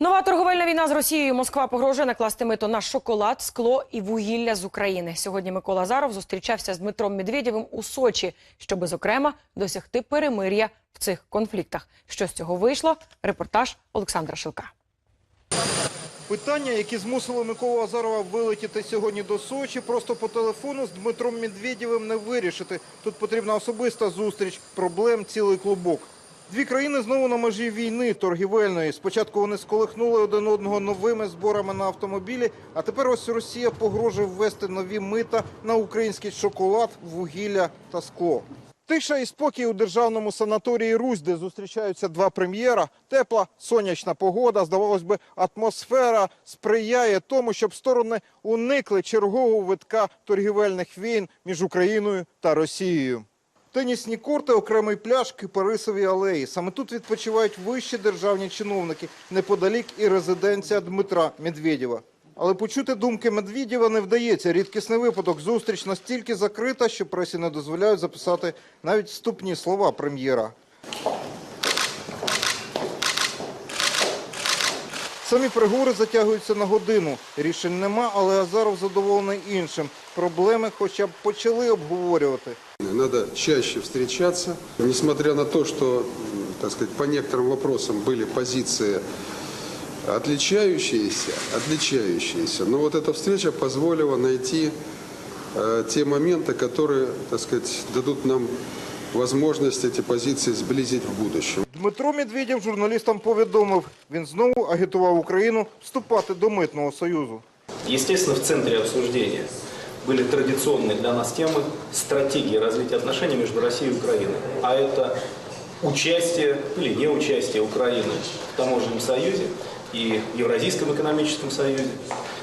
Нова торговельна війна з Росією. Москва погрожує накласти мито на шоколад, скло і вугілля з України. Сьогодні Микола Азаров зустрічався з Дмитром Медведєвим у Сочі, щоби, зокрема, досягти перемир'я в цих конфліктах. Що з цього вийшло? Репортаж Олександра Шилка. Питання, які змусили Миколу Азарова вилетіти сьогодні до Сочі, просто по телефону з Дмитром Медведєвим не вирішити. Тут потрібна особиста зустріч, проблем цілий клубок. Дві країни знову на межі війни торгівельної. Спочатку вони сколихнули один одного новими зборами на автомобілі, а тепер ось Росія погрожує ввести нові мита на український шоколад, вугілля та скло. Тиша і спокій у державному санаторії Русь, де зустрічаються два прем'єра. Тепла сонячна погода, здавалось би, атмосфера сприяє тому, щоб сторони уникли чергового витка торгівельних війн між Україною та Росією. Тенісні корти, окремий пляж, кипарисові алеї. Саме тут відпочивають вищі державні чиновники, неподалік і резиденція Дмитра Медведєва. Але почути думки Медведєва не вдається. Рідкісний випадок. Зустріч настільки закрита, що пресі не дозволяють записати навіть вступні слова прем'єра. Самі переговори затягуються на годину. Рішень нема, але Азаров задоволений іншим. Проблеми хоча б почали обговорювати. Надо чаще встречаться, несмотря на то, что, м, так сказать, по некоторым вопросам были позиции отличающиеся, отличающиеся. Но вот эта встреча позволила найти э, те моменты, которые, так сказать, дадут нам возможность эти позиции сблизить в будущем. Дмитро Медведєв журналістам повідомив, він знову агітував Україну вступати до митного союзу. Естественно, в центре обсуждения были традиционные для нас темы стратегии развития отношений между Россией и Украиной. А это участие или неучастие Украины в таможенном союзе и Евразийском экономическом союзе.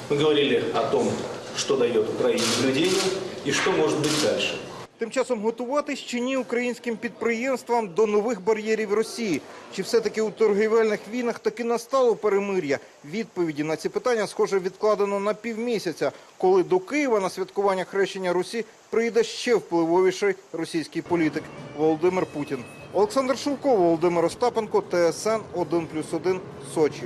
Мы говорили о том, что дает Украине наблюдение и что может быть дальше. Тим часом готуватись чи ні українським підприємствам до нових бар'єрів Росії? Чи все-таки у торгівельних війнах таки настало перемир'я? Відповіді на ці питання, схоже, відкладено на півмісяця, коли до Києва на святкування хрещення Русі прийде ще впливовіший російський політик Володимир Путін. Олександр Шовков, Володимир Остапенко, ТСН 1+,1, Сочі.